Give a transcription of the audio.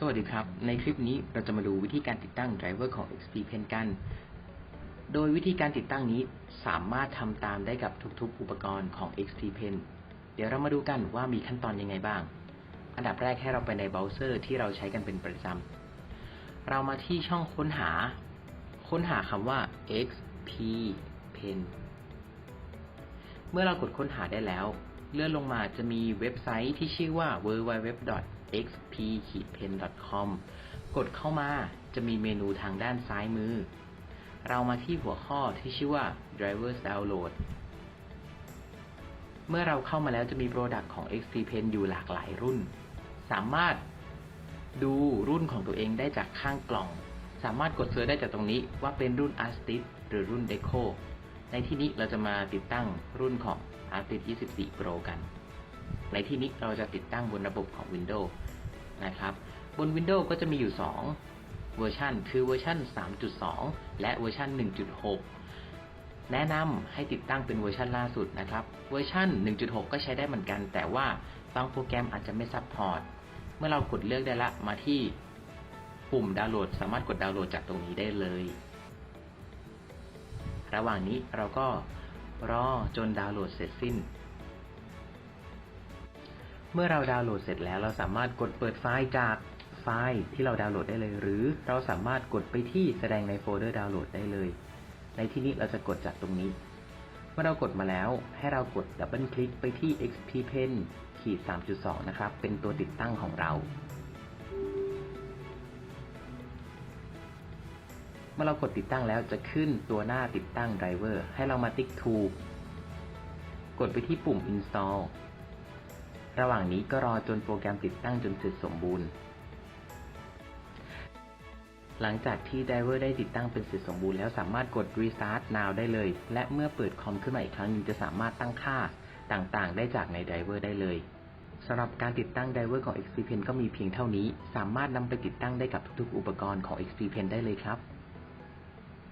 สวัสดีครับ ในคลิปนี้เราจะมาดูวิธีการติดตั้งไดรเวอร์ของ XP Pen กัน โดยวิธีการติดตั้งนี้สามารถทำตามได้กับทุกๆ อุปกรณ์ของ XP Pen เดี๋ยวเรามาดูกันว่ามีขั้นตอนยังไงบ้าง อันดับแรกให้เราไปในเบราว์เซอร์ที่เราใช้กันเป็นประจำ เรามาที่ช่องค้นหา ค้นหาคำว่า XP Pen เมื่อเรากดค้นหาได้แล้ว เลื่อนลงมาจะมีเว็บไซต์ที่ชื่อว่า www xp-pen.com กดเข้ามาจะมีเมนูทางด้านซ้ายมือ เรามาที่หัวข้อที่ชื่อว่า drivers download เมื่อเราเข้ามาแล้วจะมี Product ของ XP Pen อยู่หลากหลายรุ่น สามารถดูรุ่นของตัวเองได้จากข้างกล่อง สามารถกดเซิร์ชได้จากตรงนี้ว่าเป็นรุ่น Artist หรือรุ่น Deco ในที่นี้เราจะมาติดตั้งรุ่นของ Artist 24 Pro กัน ในที่นี้เราจะติดตั้งบนระบบของ Windows นะครับ บน Windows ก็จะมีอยู่ 2 เวอร์ชันคือเวอร์ชัน3.2 และเวอร์ชัน1.6 แนะนำให้ติดตั้งเป็นเวอร์ชันล่าสุดนะครับ เวอร์ชัน1.6 ก็ใช้ได้เหมือนกัน แต่ว่าบางโปรแกรมอาจจะไม่ซัพพอร์ต เมื่อเรากดเลือกได้ละมาที่ปุ่มดาวน์โหลด สามารถกดดาวน์โหลดจากตรงนี้ได้เลย ระหว่างนี้เราก็รอจนดาวน์โหลดเสร็จสิ้น เมื่อเราดาวน์โหลดเสร็จแล้ว เราสามารถกดเปิดไฟล์จากไฟล์ที่เราดาวน์โหลดได้เลย หรือเราสามารถกดไปที่แสดงในโฟลเดอร์ดาวน์โหลดได้เลย ในที่นี้เราจะกดจากตรงนี้ เมื่อเรากดมาแล้วให้เรากดดับเบิลคลิกไปที่ XP Pen ขีด3.2 นะครับ เป็นตัวติดตั้งของเราเมื่อเรากดติดตั้งแล้วจะขึ้นตัวหน้าติดตั้งไดรเวอร์ให้เรามาติ๊กถูกดไปที่ปุ่ม install ระหว่างนี้ก็รอจนโปรแกรมติดตั้งจนเสร็จสมบูรณ์ หลังจากที่ไดเวอร์ได้ติดตั้งเป็นเสร็จสมบูรณ์แล้วสามารถกด restart now ได้เลย และเมื่อเปิดคอมขึ้นมาอีกครั้งนึงจะสามารถตั้งค่าต่างๆ ได้จากในไดเวอร์ได้เลยสำหรับการติดตั้งไดเวอร์ของ XP Pen ก็มีเพียงเท่านี้ สามารถนำไปติดตั้งได้กับทุกๆ อุปกรณ์ของ XP Pen ได้เลยครับ